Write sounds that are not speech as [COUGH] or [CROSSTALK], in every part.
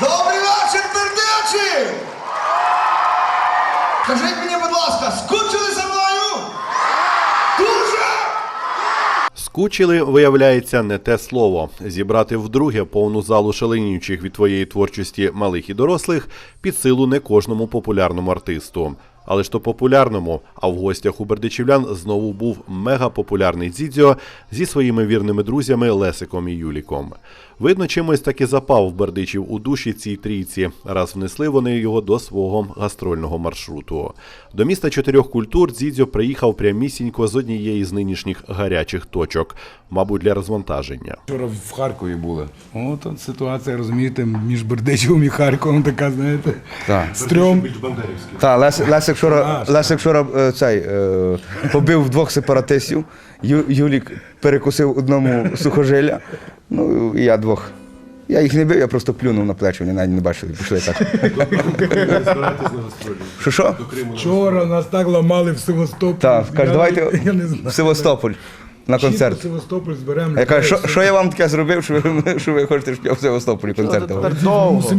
Добрий вечір, Бердичі! Скажіть мені, будь ласка, скучили за мною? Дуже! Скучили, виявляється, не те слово. Зібрати вдруге повну залу шаленіючих від твоєї творчості малих і дорослих під силу не кожному популярному артисту. Але ж то популярному, а в гостях у бердичівлян знову був мегапопулярний Дзідзьо зі своїми вірними друзями Лесиком і Юліком. Видно, чимось таки запав в бердичів у душі цій трійці, раз внесли вони його до свого гастрольного маршруту. До міста чотирьох культур Дзідзьо приїхав прямісінько з однієї з нинішніх гарячих точок, мабуть, для розвантаження. Вчора в Харкові були. От от ситуація, розумієте, між Бердичевом і Харковом така, знаєте, Так. стрьом. Та, Лес, Лесик вчора, Лесик вчора е, цей, е, побив двох сепаратистів. Ю, Юлік перекусив одному сухожилля. Ну, і я двох. Я їх не бив, я просто плюнув на плечі, вони навіть не бачили, пішли так. Що що? Вчора нас так ламали в Севастополі. Так, каже, Я- давайте я не знаю. в Севастополь на Чітко концерт. Севастополь зберемо. Я кажу, що, що я вам таке зробив, що ви, [LAUGHS] що ви хочете, щоб я в Севастополі концерт давав?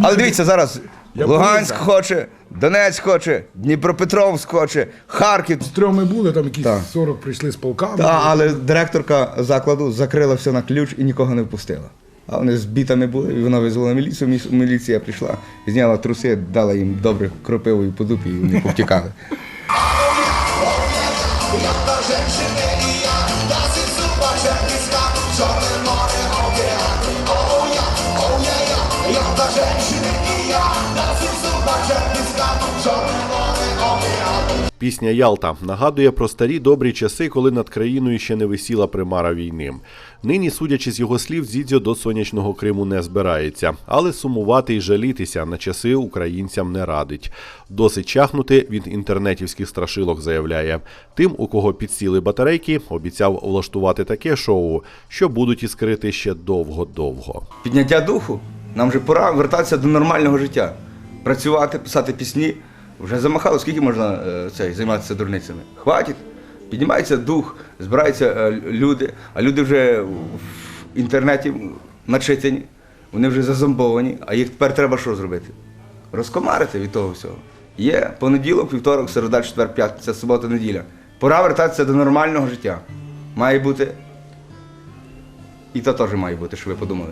Але дивіться, зараз Луганськ хоче, Донецьк хоче, Дніпропетровськ хоче, Харків. Стрьоми були, там якісь Так. 40 прийшли з полками. Та, але директорка закладу закрила все на ключ і нікого не впустила. А вони з бітами були, і вона визвала міліцію, міс- міліція прийшла, зняла труси, дала їм добре кропивою по дупі, і вони повтікали. Пісня Ялта нагадує про старі добрі часи, коли над країною ще не висіла примара війни. Нині, судячи з його слів, Дзідзьо до сонячного Криму не збирається, але сумувати і жалітися на часи українцям не радить. Досить чахнути від інтернетівських страшилок, заявляє. Тим, у кого підсіли батарейки, обіцяв влаштувати таке шоу, що будуть іскрити ще довго-довго. Підняття духу, нам вже пора вертатися до нормального життя. Працювати, писати пісні. Вже замахало, скільки можна е, цей, займатися дурницями? Хватить. Піднімається дух, збираються е, люди, а люди вже в інтернеті начитані, вони вже зазомбовані, а їх тепер треба що зробити? Розкомарити від того всього. Є понеділок, вівторок, середа, четвер, п'ятниця, субота, неділя. Пора вертатися до нормального життя. Має бути. І то теж має бути, що ви подумали.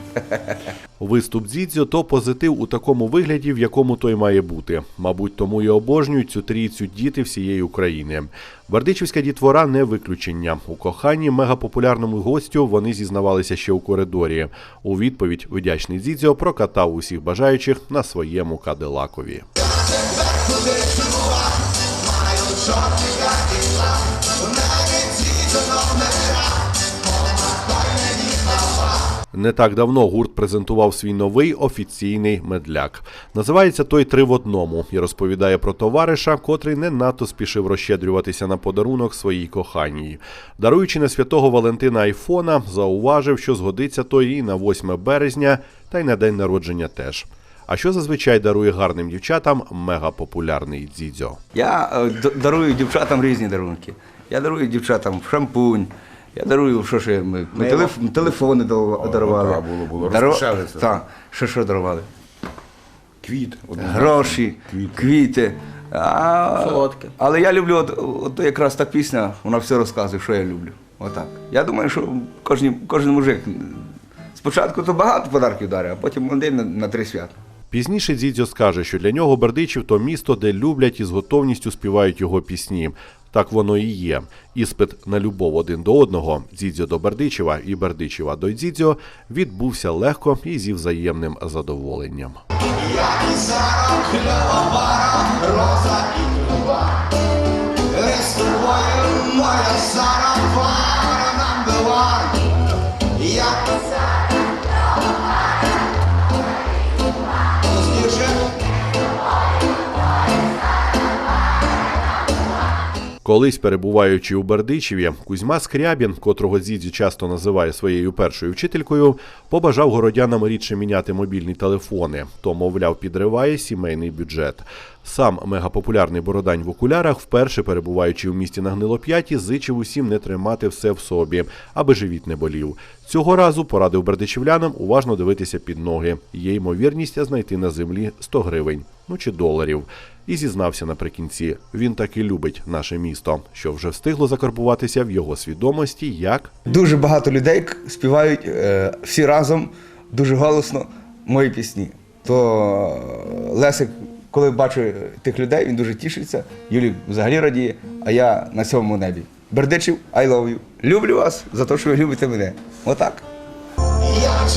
[LAUGHS] Виступ Дзідзьо то позитив у такому вигляді, в якому той має бути. Мабуть, тому і обожнюють цю трійцю діти всієї України. Бердичівська дітвора не виключення. У коханні мегапопулярному гостю вони зізнавалися ще у коридорі. У відповідь вдячний Дзідзьо прокатав усіх бажаючих на своєму кадилакові. Не так давно гурт презентував свій новий офіційний медляк. Називається той три в одному і розповідає про товариша, котрий не надто спішив розщедрюватися на подарунок своїй коханій. Даруючи на святого Валентина айфона, зауважив, що згодиться той і на 8 березня, та й на день народження теж. А що зазвичай дарує гарним дівчатам мегапопулярний дзідзьо. Я е, дарую дівчатам різні дарунки. Я дарую дівчатам шампунь. Я дарую, що ще ми, ми телеф, телефони дарували. так, було, було. Дару- Так, що що дарували? Квіт. Гроші, квіти. А, Солодке. Але я люблю, от, от якраз та пісня, вона все розказує, що я люблю. Отак. Я думаю, що кожен, кожен мужик спочатку то багато подарків дарить, а потім один на, на три свята. Пізніше Дзідзьо скаже, що для нього Бердичів то місто, де люблять і з готовністю співають його пісні. Так воно і є. Іспит на любов один до одного, Дзідзьо до Бердичева і Бердичева до Дзідзьо відбувся легко і зі взаємним задоволенням. З Колись перебуваючи у Бердичеві, Кузьма Скрябін, котрого Дзідзі часто називає своєю першою вчителькою, побажав городянам рідше міняти мобільні телефони, то, мовляв, підриває сімейний бюджет. Сам мегапопулярний бородань в окулярах, вперше перебуваючи в місті на гнилоп'яті, зичив усім не тримати все в собі, аби живіт не болів. Цього разу порадив бердичівлянам уважно дивитися під ноги. Є ймовірність знайти на землі 100 гривень. ну чи доларів. І зізнався наприкінці, він таки любить наше місто, що вже встигло закарбуватися в його свідомості як Дуже багато людей співають е, всі разом дуже голосно мої пісні. То е, Лесик, коли бачить тих людей, він дуже тішиться. Юлік взагалі радіє, а я на сьомому небі. Бердичів, I love you. Люблю вас за те, що ви любите мене. Отак. Я